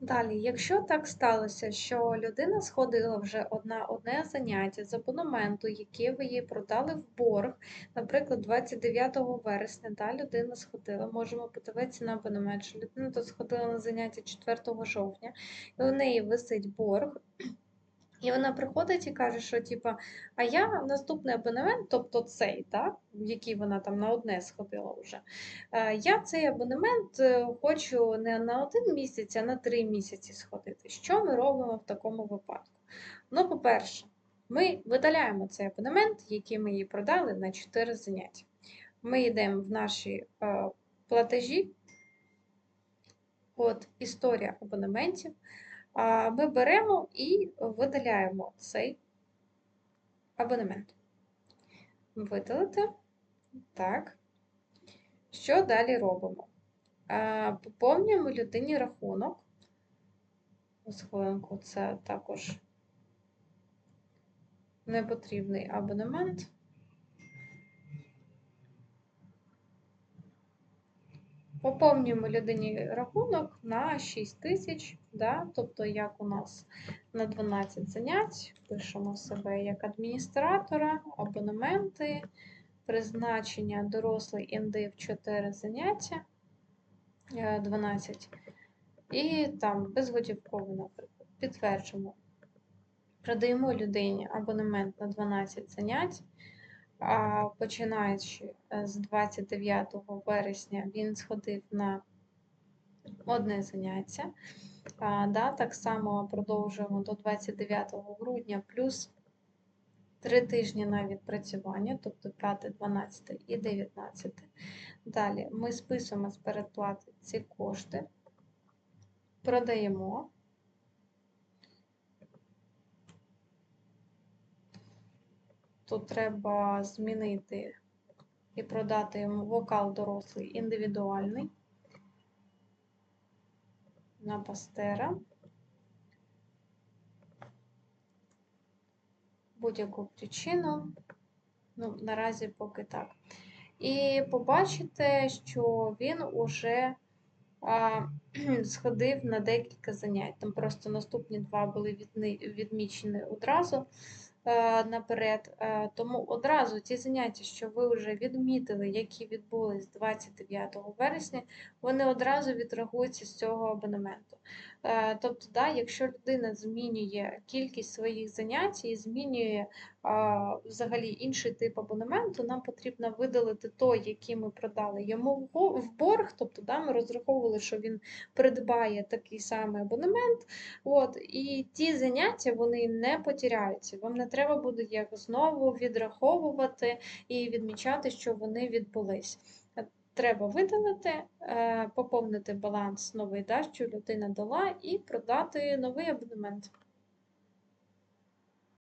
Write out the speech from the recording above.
Далі, якщо так сталося, що людина сходила вже одна одне заняття з абонементу, яке ви їй продали в борг, наприклад, 29 вересня, та людина сходила, можемо подивитися на абонемент, що людина тут сходила на заняття 4 жовтня, і у неї висить борг. І вона приходить і каже, що типа, а я наступний абонемент, тобто цей, так, який вона там на одне сходила вже. е, Я цей абонемент е, хочу не на один місяць, а на три місяці сходити. Що ми робимо в такому випадку? Ну, по-перше, ми видаляємо цей абонемент, який ми їй продали на 4 заняття. Ми йдемо в наші е, платежі. От історія абонементів. Ми беремо і видаляємо цей абонемент. Видалити. Так. Що далі робимо? Поповнюємо людині рахунок. Ось це також непотрібний абонемент. Поповнюємо людині рахунок на 6 тисяч, да? тобто, як у нас на 12 занять, пишемо себе як адміністратора, абонементи, призначення дорослий індив 4 заняття, 12. І там безготівково, наприклад, підтверджуємо. Продаємо людині абонемент на 12 занять. Починаючи е, з 29 вересня, він сходив на одне заняття. Да, Так само продовжуємо до 29 грудня, плюс 3 тижні на відпрацювання, тобто 5, 12 і 19. Далі ми списуємо з передплати ці кошти, продаємо. Тут треба змінити і продати вокал дорослий індивідуальний на пастера. Будь-яку причину, ну, наразі поки так. І побачите, що він уже а, сходив на декілька занять. Там просто наступні два були відмічені одразу. Е, наперед. Е, тому одразу ті заняття, що ви вже відмітили, які відбулись 29 вересня, вони одразу відреагуються з цього абонементу. Е, тобто, да, якщо людина змінює кількість своїх занять і змінює а, взагалі інший тип абонементу, нам потрібно видалити той, який ми продали йому в борг. Тобто, да, ми розраховували, що він придбає такий самий абонемент. От, І ті заняття вони не потеряються. Вам не треба буде їх знову відраховувати і відмічати, що вони відбулись. Треба видалити, е, поповнити баланс новий, да, що людина дала, і продати новий абонемент.